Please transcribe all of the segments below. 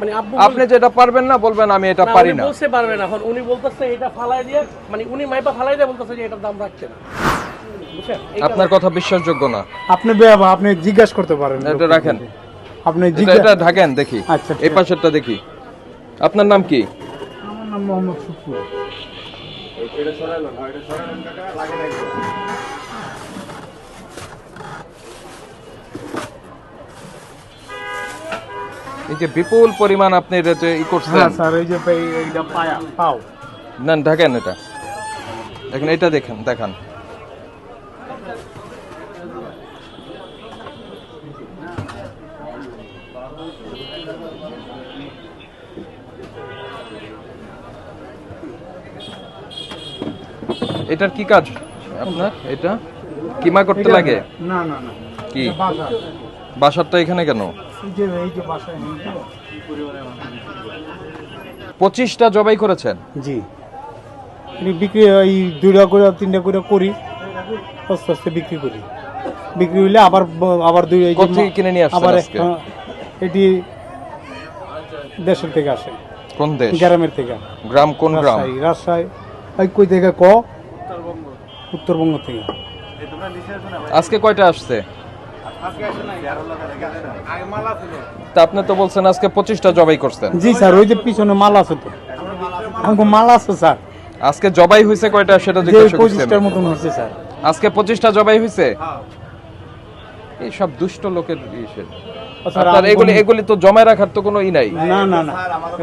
মানে আপনি যেটা পারবেন না বলবেন আমি এটা না, পারি না। বলতে পারবে না। এখন উনি বলতেছে এটা ফালাই দিয়ে মানে উনি মাইপা ফালাই দিয়ে বলতেছে যে এটার দাম রাখছে না। বুঝছেন? আপনার কথা বিশ্বাসযোগ্য না। আপনি বেয়াবা আপনি জিজ্ঞাসা করতে পারেন। এটা রাখেন। আপনি এটা জিজ্ঞাসা এটা ঢাকেন দেখি। আচ্ছা, ঠিক এই পাশেরটা দেখি। আপনার নাম কি? আমার নাম মোহাম্মদ শুক্র এই যে বিপুল পরিমাণ আপনি এটা যে ই করছেন। হ্যাঁ স্যার এই যে এইটা পায়া পাও। না ঢাকেন এটা। দেখেন এটা দেখেন দেখান। এটার কি কাজ আপনার? এটা? কিমা করতে লাগে? না না না। কি? বাসারটা এখানে কেন? পঁচিশটা জবাই করেছেন? জি। এটি বিক্রি এই দুইটা করে তিনটা করে করি আস্তে আস্তে বিক্রি করি। বিক্রি হইলে আবার আবার দুই কিনে নিয়ে আবার হ্যাঁ, এটি দেশের থেকে আসে। কোন দেশ? গ্রামের থেকে। গ্রাম কোন গ্রাম? রাজশাহী রাজশাহী। ওই কই থেকে ক? উত্তরবঙ্গ। থেকে আজকে কয়টা আসছে? তা আপনি তো বলছেন আজকে পঁচিশটা জবাই করছেন। জি স্যার ওই যে পিছনে মাল আছে তো। আমাকে মাল আছে স্যার। আজকে জবাই হয়েছে কয়টা সেটা জিজ্ঞাসা করছি পঁচিশটার মতন হয়েছে স্যার। আজকে পঁচিশটা জবাই হয়েছে এই সব দুষ্ট লোকের ইসে। স্যার, আপনার আমি এগুলি বলি- এগুলি তো জমায় রাখার তো কোনো ই নাই। না না না।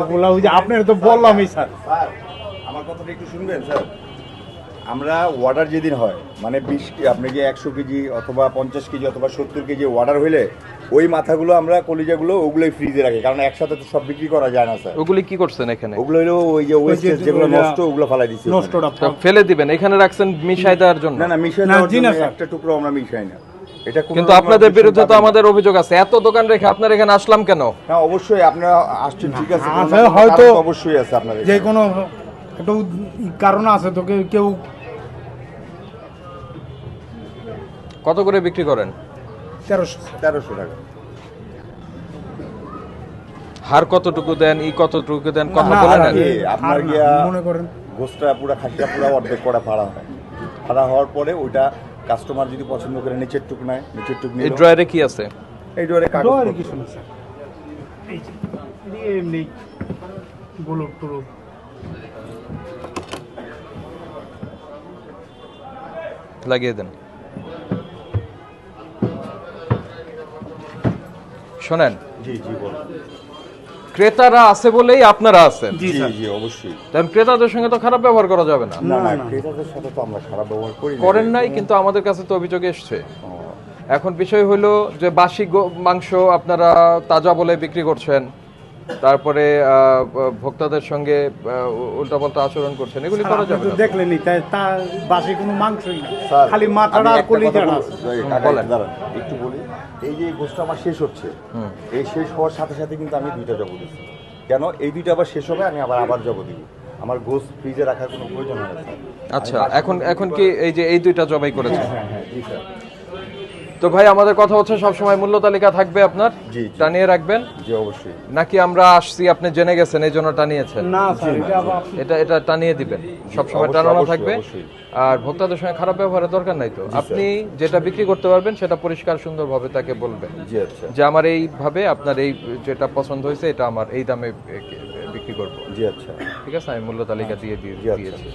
এগুলা ওই যে আপনার তো বললামই স্যার। স্যার আমার কথাটা একটু শুনবেন স্যার? আমরা অর্ডার যেদিন হয় মানে বিশ আপনি যে একশো কেজি অথবা পঞ্চাশ কেজি অথবা সত্তর কেজি অর্ডার হইলে ওই মাথাগুলো আমরা কলিজাগুলো ওগুলোই ফ্রিজে রাখি। কারণ একসাথে তো সব বিক্রি করা যায় না স্যার। ওগুলি কি করছেন এখানে? ওগুলো হলো ওই যে ওয়েস্টেজ যেগুলো নষ্ট ওগুলো ফালাই দিচ্ছি নষ্টটা ফেলে দিবেন। এখানে রাখছেন মিশাই দেওয়ার জন্য? না না মিশাই না, দেওয়ার জি না, জন্য স্যার। একটা টুকরো আমরা মিশাই না। এটা কিন্তু আপনাদের আপনি বিরুদ্ধে তো আমাদের অভিযোগ আছে। এত দোকান রেখে আপনার এখানে আসলাম কেন? হ্যাঁ অবশ্যই আপনারা আসছেন ঠিক আছে হয়তো- অবশ্যই আছে আপনাদের যে কোনো একটা কারণ আছে তো কেউ- কত করে বিক্রি করেন? তেরোশো। তেরোশো টাকা। হার কতটুকু দেন ই কতটুকু দেন কথা না, বলে আর কি, আপনার গিয়া- মনে করেন। গোসটা পুরো খাসিটা পুরো অর্ধেক করা ফাড়া হয়। ফাড়া হওয়ার পরে ওইটা কাস্টমার যদি পছন্দ করে নিচের টুক নেয় নিচের টুক এই ড্রয়ারে কি আছে? এই ড্রয়ারে কাগজ ডোয়ারে কিছু না স্যার। এই যে, এমনি গোলক টোলক লাগিয়ে দেন। শোনেন। জি জি বল ক্রেতারা আছে বলেই আপনারা আছেন। জি জি অবশ্যই। কারণ ক্রেতাদের সঙ্গে তো খারাপ ব্যবহার করা যাবে না। না। ক্রেতাদের সাথে তো আমরা খারাপ ব্যবহার করি করেন নাই কিন্তু আমাদের কাছে তো অভিযোগ এসছে। এখন বিষয় হলো যে বাসি মাংস আপনারা তাজা বলে বিক্রি করছেন। তারপরে আহ, ভোক্তাদের সঙ্গে উল্টাপাল্টা আচরণ করছেন এগুলি করা যাবে তো না। দেখলেনই তাই তা বাসি কোনো মাংসই না। খালি মাথাটা আর কলিজাটা আছে। এই একটু দাঁড়ান, একটু বলি। এই যে গোষ্ঠটা আমার শেষ হচ্ছে হুম। এই শেষ হওয়ার সাথে সাথে কিন্তু আমি দুইটা জব দিচ্ছি। কেন? এই দুইটা আবার শেষ হবে আমি আবার আবার জব দিব। আমার গোস ফ্রিজে রাখার কোনো প্রয়োজন হয় না আচ্ছা এখন এখন কি এই যে এই দুইটা জবাই করেছেন? হ্যাঁ হ্যাঁ জি স্যার। তো ভাই আমাদের কথা হচ্ছে সব সময় মূল্য তালিকা থাকবে আপনার। টানিয়ে রাখবেন? জি অবশ্যই। নাকি আমরা আসছি আপনি জেনে গেছেন এই জন্য টানিয়েছেন? না স্যার এটা এটা এটা টানিয়ে দিবেন। সব সময় টানানো থাকবে। আর ভোক্তাদের সঙ্গে খারাপ ব্যবহারের দরকার নাই তো। আপনি যেটা বিক্রি করতে পারবেন সেটা পরিষ্কার সুন্দরভাবে তাকে বলবেন। জি আচ্ছা। যে আমার এইভাবে আপনার এই যেটা পছন্দ হয়েছে এটা আমার এই দামে বিক্রি করব। জি আচ্ছা। ঠিক আছে আমি মূল্য তালিকা দিয়ে দিয়ে আচ্ছা। দিয়েছি।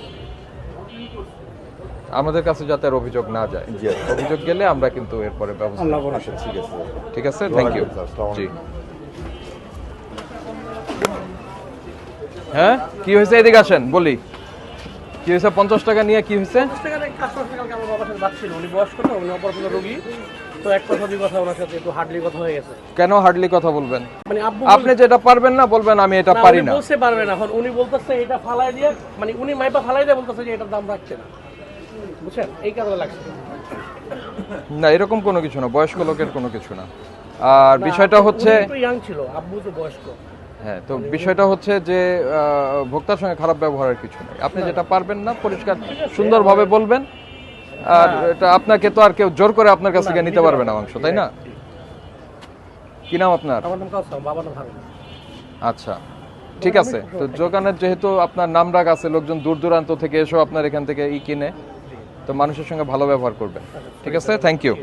আমাদের কাছে যাতে আর অভিযোগ না যায়। অভিযোগ গেলে আমরা কিন্তু এরপরে ব্যবস্থা ঠিক আছে। ঠিক আছে? Thank you ji. হ্যাঁ? কি হয়েছে এদিকে আসেন বলি। কি হয়েছে পঞ্চাশ টাকা নিয়ে কি হয়েছে? পঞ্চাশ টাকার এক কাস্টমার কালকে আমার বাবার সাথে যাচ্ছিল উনি বয়স্ক তো উনি অপারেশন রোগী। তো এক কথা দুই কথা ওনার সাথে একটু হার্ডলি কথা হয়ে গেছে। কেন হার্ডলি কথা বলবেন? মানে আপনি যেটা পারবেন না বলবেন আমি এটা পারি না। বলতে পারবে না এখন উনি বলতেছে এটা ফালাই দিয়ে মানে উনি মাইপা ফালাই দিয়ে বলতেছে যে এটার দাম রাখছে না। বুঝছেন? এই কারণে লাগছে। না এরকম কোনো কিছু না বয়স্ক লোকের কোনো কিছু না। আর বিষয়টা হচ্ছে ইয়াং ছিল আব্বু তো বয়স্ক। হ্যাঁ তো বিষয়টা হচ্ছে যে ভোক্তার সঙ্গে খারাপ ব্যবহারের কিছু নেই। আপনি যেটা পারবেন না পরিষ্কার সুন্দরভাবে বলবেন। আর এটা আপনাকে তো আর কেউ জোর করে আপনার কাছ থেকে নিতে পারবে না মাংস তাই না? কি নাম আপনার? আচ্ছা ঠিক আছে। তো দোকানের যেহেতু আপনার নাম ডাক আছে লোকজন দূর দূরান্ত থেকে এসেও আপনার এখান থেকে ই কিনে। তো মানুষের সঙ্গে ভালো ব্যবহার করবেন। ঠিক আছে? Thank you.